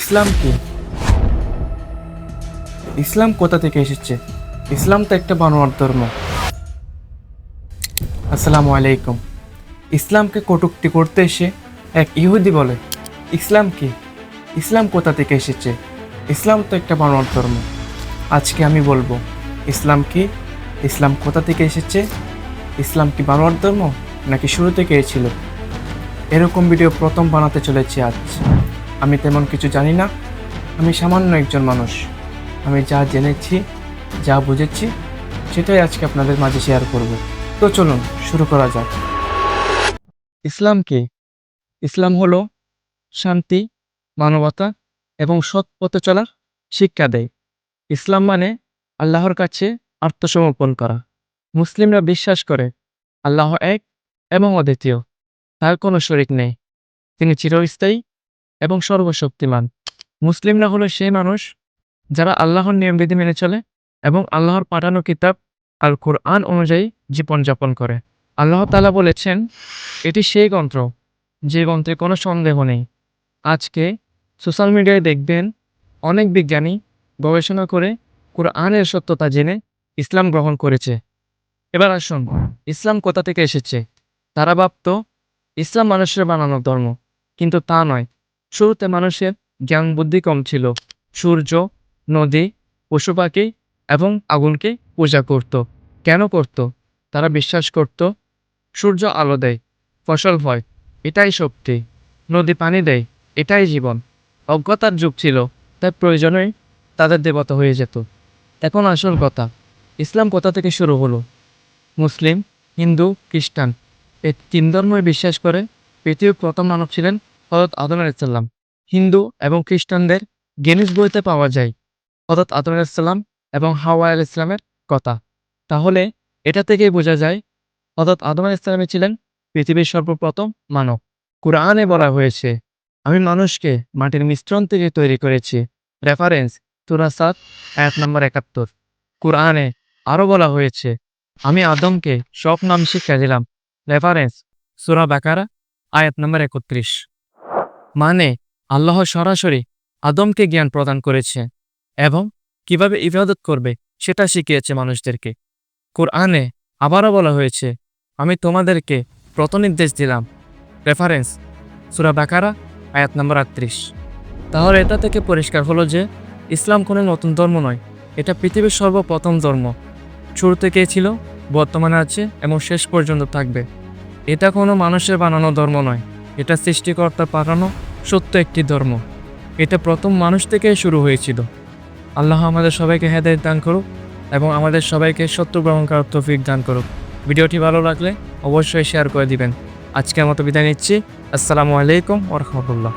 ইসলাম কি? ইসলাম কোথা থেকে এসেছে? ইসলাম তো একটা বানোয়ার ধর্ম। আসসালামু আলাইকুম। ইসলামকে কটুক্তি করতে এসে এক ইহুদি বলে, ইসলাম কি? ইসলাম কোথা থেকে এসেছে? ইসলাম তো একটা বানোয়ার ধর্ম। আজকে আমি বলব, ইসলাম কি? ইসলাম কোথা থেকে এসেছে? ইসলাম কি বানোয়ার ধর্ম নাকি শুরু থেকে ছিল এরকম ভিডিও প্রথম বানাতে চলেছি আজ। আমি তেমন কিছু জানি না। আমি সামান্য একজন মানুষ। আমি যা জেনেছি, যা বুঝেছি, সেটাই আজকে আপনাদের মাঝে শেয়ার করব। তো চলুন, শুরু করা যাক। ইসলাম কি? ইসলাম হলো শান্তি, মানবতা এবং সৎ পথে চলার শিক্ষা দেয়। ইসলাম মানে আল্লাহর কাছে আত্মসমর্পণ করা। মুসলিমরা বিশ্বাস করে, আল্লাহ এক এবং অদ্বিতীয়। তার কোনো শরিক নেই। তিনি চিরস্থায়ী এবং সর্বশক্তিমান। মুসলিমরা হলো সেই মানুষ যারা আল্লাহর নিয়মবিধি মেনে চলে এবং আল্লাহর পাঠানো কিতাব আর কোরআন অনুযায়ী জীবনযাপন করে। আল্লাহ তালা বলেছেন, এটি সেই গ্রন্থ যে গ্রন্থে কোনো সন্দেহ নেই। আজকে সোশ্যাল মিডিয়ায় দেখবেন অনেক বিজ্ঞানী গবেষণা করে কোরআনের সত্যতা জেনে ইসলাম গ্রহণ করেছে। এবার আসুন, ইসলাম কোথা থেকে এসেছে? তারা ভাবত, ইসলাম মানুষের বানানো ধর্ম। কিন্তু তা নয়। শুরুতে মানুষের জ্ঞান বুদ্ধি কম ছিল। সূর্য, নদী পশু পাখি এবং আগুনকে পূজা করত। কেন করত? তারা বিশ্বাস করত, সূর্য আলো দেয়, ফসল হয়, এটাই শক্তি। নদী পানি দেয়, এটাই জীবন। অজ্ঞতার যুগ ছিল, তাই প্রয়োজনেই তাদের দেবতা হয়ে যেত। এখন আসল কথা, ইসলাম কোথা থেকে শুরু হলো? মুসলিম, হিন্দু, খ্রিস্টান এই তিন ধর্মই বিশ্বাস করে পৃথিবীর প্রথম মানব ছিলেন হজরত আদম আলাইসাল্লাম হিন্দু এবং খ্রিস্টানদের গেনিস বইতে পাওয়া যায়। হজরত আদম আলাইসাল্লাম এবং হাওয়া আল ইসলামের কথা। তাহলে এটা থেকেই বোঝা যায় হজরত আদম আল ছিলেন পৃথিবীর সর্বপ্রথম মানব। কোরআনে বলা হয়েছে, আমি মানুষকে মাটির মিশ্রণ থেকে তৈরি করেছি। রেফারেন্স তুরাসাত এক নম্বর একাত্তর। কোরআনে আরও বলা হয়েছে, আমি আদমকে সব নাম শিক্ষা দিলাম। রেফারেন্স সুরা বাকারা, আয়াত নম্বর একত্রিশ। মানে আল্লাহ সরাসরি আদমকে জ্ঞান প্রদান করেছে এবং কীভাবে ইবাদত করবে সেটা শিখিয়েছে মানুষদেরকে। কোরআনে আবারও বলা হয়েছে, আমি তোমাদেরকে প্রতনির্দেশ দিলাম। রেফারেন্স, সুরা বাকারা, আয়াত নম্বর আটত্রিশ। তাহলে এটা থেকে পরিষ্কার হলো যে, ইসলাম কোনো নতুন ধর্ম নয়, এটা পৃথিবীর সর্বপ্রথম ধর্ম। শুরু থেকেই ছিল, বর্তমানে আছে এবং শেষ পর্যন্ত থাকবে। এটা কোনো মানুষের বানানো ধর্ম নয়। এটা সৃষ্টিকর্তা পাঠানো সত্য একটি ধর্ম। এটা প্রথম মানুষ থেকে শুরু হয়েছিল। আল্লাহ আমাদের সবাইকে হেদায়ত দান করুক এবং আমাদের সবাইকে সত্য গ্রহণ করার তৌফিক দান করুক। ভিডিওটি ভালো লাগলে অবশ্যই শেয়ার করে দিবেন। আজকের মতো বিদায় নিচ্ছি। আসসালামু আলাইকুম ওরহমতুল্লাহ